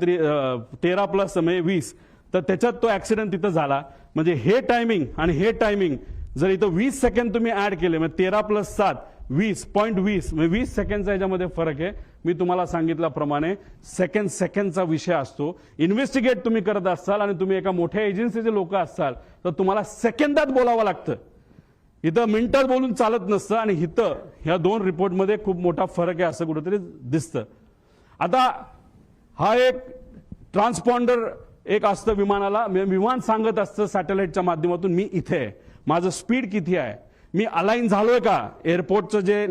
तरी तेरा प्लस म्हणजे वीस. तर त्याच्यात तो ऍक्सिडेंट तिथं झाला. म्हणजे हे टायमिंग आणि हे टायमिंग जर इथं वीस सेकंड तुम्ही ऍड केले म्हणजे तेरा प्लस सात वीस पॉईंट वीस म्हणजे वीस सेकंडचा याच्यामध्ये फरक आहे. मी तुम्हाला सांगितल्याप्रमाणे सेकंड सेकंडचा विषय असतो. इन्व्हेस्टिगेट तुम्ही करत असाल आणि तुम्ही एका मोठ्या एजन्सीचे लोक असाल तर तुम्हाला सेकंदात बोलावं लागतं. इथं मिनिटात बोलून चालत नसतं आणि इथं ह्या दोन रिपोर्टमध्ये खूप मोठा फरक आहे असं कुठेतरी दिसतं. आता हा एक ट्रान्सपॉन्डर एक असतं विमानाला. विमान सांगत असतं सॅटेलाइटच्या माध्यमातून मी इथे आहे. माझं स्पीड किती आहे? मी अलाईन झालोय का? एअरपोर्टचं जे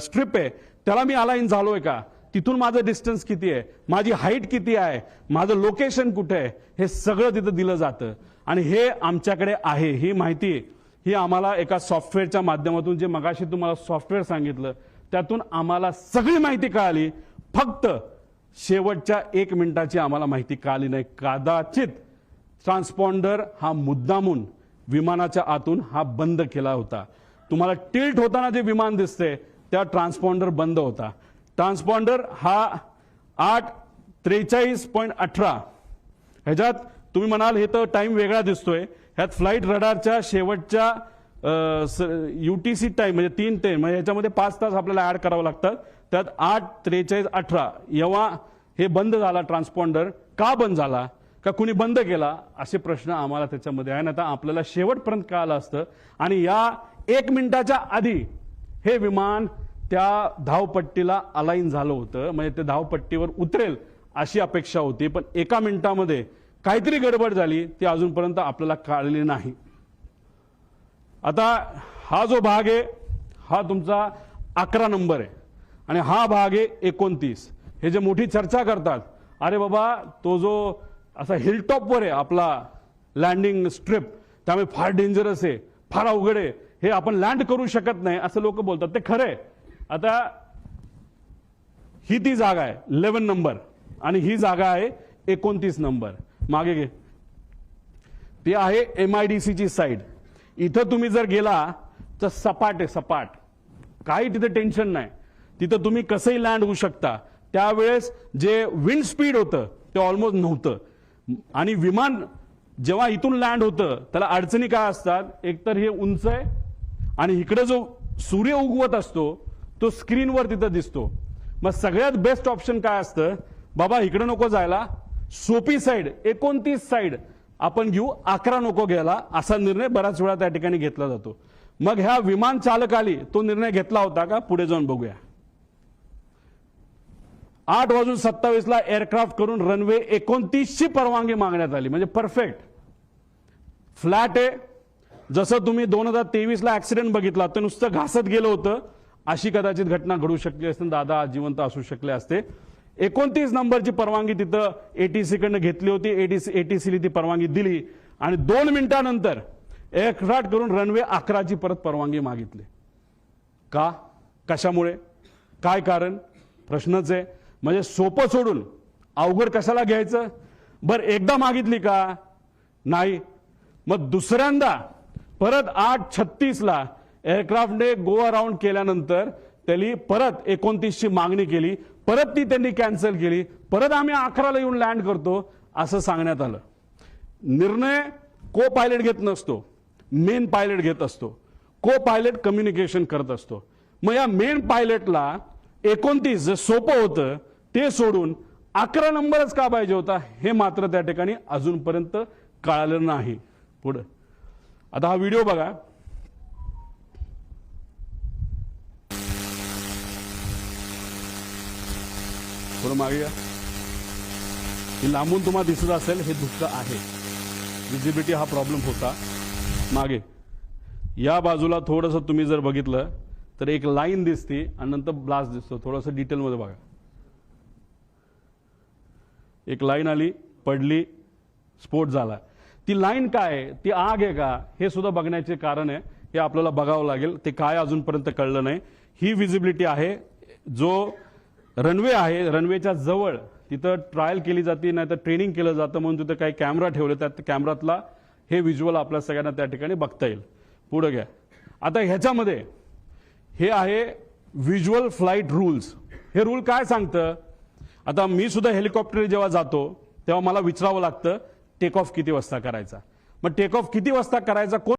स्ट्रिप आहे त्याला मी अलाईन झालोय का? तिथून माझं डिस्टन्स किती आहे? माझी हाईट किती आहे? माझं लोकेशन कुठे आहे? हे सगळं तिथं दिलं जातं. आणि हे आमच्याकडे आहे. ही माहिती ही आम्हाला एका सॉफ्टवेअरच्या माध्यमातून जे मगाशी तुम्हाला सॉफ्टवेअर सांगितलं त्यातून आम्हाला सगळी माहिती कळाली. फक्त शेवटच्या एक मिनिटाची आम्हाला माहिती कळाली नाही. कदाचित ट्रान्सपॉन्डर हा मुद्दामून विमानाच्या आतून हा बंद केला होता. तुम्हाला टिल्ट होताना जे विमान दिसते त्या ट्रान्सपॉन्डर बंद होता. ट्रान्सपॉन्डर हा आठ त्रेचाळीस पॉईंट अठरा. ह्याच्यात तुम्ही म्हणाल हे तर टाईम वेगळा दिसतोय. ह्यात फ्लाईट रडारच्या शेवटच्या युटीसी टाईम म्हणजे तीन ते म्हणजे ह्याच्यामध्ये पाच तास आपल्याला ऍड करावं लागतात त्यात आठ त्रेचाळीस अठरा. एव्हा हे बंद झाला ट्रान्सपॉन्डर का बंद झाला? का कुणी बंद केला? असे प्रश्न आम्हाला त्याच्यामध्ये आहे ना आता आपल्याला शेवटपर्यंत कळालं असतं. आणि या एक मिनिटाच्या आधी हे विमान त्या धावपट्टीला अलाईन झालं होतं. म्हणजे ते धावपट्टीवर उतरेल अशी अपेक्षा होती. पण एका मिनिटामध्ये काहीतरी गडबड झाली ती अजूनपर्यंत आपल्याला कळलेली नाही. आता हा जो भाग आहे हा तुमचा अकरा नंबर आहे. आणि हा भाग आहे एकोणतीस. हे जे मोठी चर्चा करतात अरे बाबा तो जो असा हिलटॉपवर आहे आपला लँडिंग स्ट्रिप त्यामुळे फार डेंजरस आहे फार अवघड आहे हे आपण लँड करू शकत नाही असं लोक बोलतात. ते खरं आहे. आता ही ती जागा आहे इलेवन नंबर आणि ही जागा आहे एकोणतीस नंबर मागे घे. ती आहे एम आय डी सीची साईड इथं तुम्ही जर गेला तर सपाट आहे सपाट. काही तिथे टेन्शन नाही. तिथं तुम्ही कसंही लँड होऊ शकता. त्यावेळेस जे विंड स्पीड होतं ते ऑलमोस्ट नव्हतं. आणि विमान जेव्हा इथून लँड होतं त्याला अडचणी काय असतात? एकतर हे उंच आहे आणि इकडे जो सूर्य उगवत असतो तो स्क्रीनवर तिथं दिसतो. मग सगळ्यात बेस्ट ऑप्शन काय असतं? बाबा इकडे नको जायला. सोपी साईड एकोणतीस साईड आपण घेऊ अकरा नको घ्यायला. असा निर्णय बराच वेळा त्या ठिकाणी घेतला जातो. मग ह्या विमान चालकाली तो निर्णय घेतला होता का? पुढे जाऊन बघूया. आठ वाजून सत्तावीस ला एअरक्राफ्ट करून रनवे एकोणतीसची परवानगी मागण्यात आली. म्हणजे परफेक्ट फ्लॅट आहे. जसं तुम्ही दोन हजार तेवीस ला ऍक्सिडेंट बघितला तर नुसतं घासत गेलं होतं. अशी कदाचित घटना घडू शकली असते दादा जिवंत असू शकले असते. एकोणतीस नंबरची परवानगी तिथं एटीसीकडनं घेतली होती. एटीसी एटीसीली ती परवानगी दिली. आणि दोन मिनिटानंतर एअरक्राफ्ट करून रनवे अकराची परत परवानगी मागितली. का? कशामुळे? काय कारण? प्रश्नच आहे. म्हणजे सोपं सोडून अवघड कशाला घ्यायचं? बरं एकदा मागितली का? नाही. मग दुसऱ्यांदा परत आठ छत्तीसला एअरक्राफ्टने गो अराऊंड केल्यानंतर त्यांनी परत एकोणतीसची मागणी केली परत ती त्यांनी कॅन्सल केली परत आम्ही अकराला येऊन लँड करतो असं सांगण्यात आलं. निर्णय को पायलट घेत नसतो मेन पायलट घेत असतो को पायलट कम्युनिकेशन करत असतो. मग या मेन पायलटला एकोणतीस जे सोपं होतं ते सोडून अकरा नंबरच का पाहिजे होता हे मात्र त्या ठिकाणी अजूनपर्यंत कळालं नाही. पुढं. आता हा व्हिडिओ बघा. थोडं मागे हे लांबून तुम्हाला दिसत असेल हे दुःख आहे. विजिबिलिटी हा प्रॉब्लेम होता. मागे. या बाजूला थोडंसं तुम्ही जर बघितलं तर एक लाईन दिसते आणि नंतर ब्लास्ट दिसतो. थोडंसं डिटेलमध्ये बघा. एक लाईन आली पडली स्फोट झाला. ती लाईन काय? आहे ती आग आहे का? हे सुद्धा बघण्याचे कारण आहे. हे आपल्याला बघावं लागेल. ते काय अजूनपर्यंत कळलं नाही. ही विजिबिलिटी आहे. जो रनवे आहे रनवेच्या जवळ तिथं ट्रायल केली जाते नाही तर ट्रेनिंग केलं जातं म्हणून तिथं काही कॅमेरा ठेवले त्यात कॅमेरातला हे व्हिज्युअल आपल्या सगळ्यांना त्या ठिकाणी बघता येईल. पुढं घ्या. आता ह्याच्यामध्ये हे आहे व्हिज्युअल फ्लाईट रूल्स हे रूल काय सांगतं? आता मी सुद्धा हेलिकॉप्टर जेव्हा जातो तेव्हा मला विचारावं लागतं टेक ऑफ किती वाजता करायचा? मग टेक ऑफ किती वाजता करायचा? कोण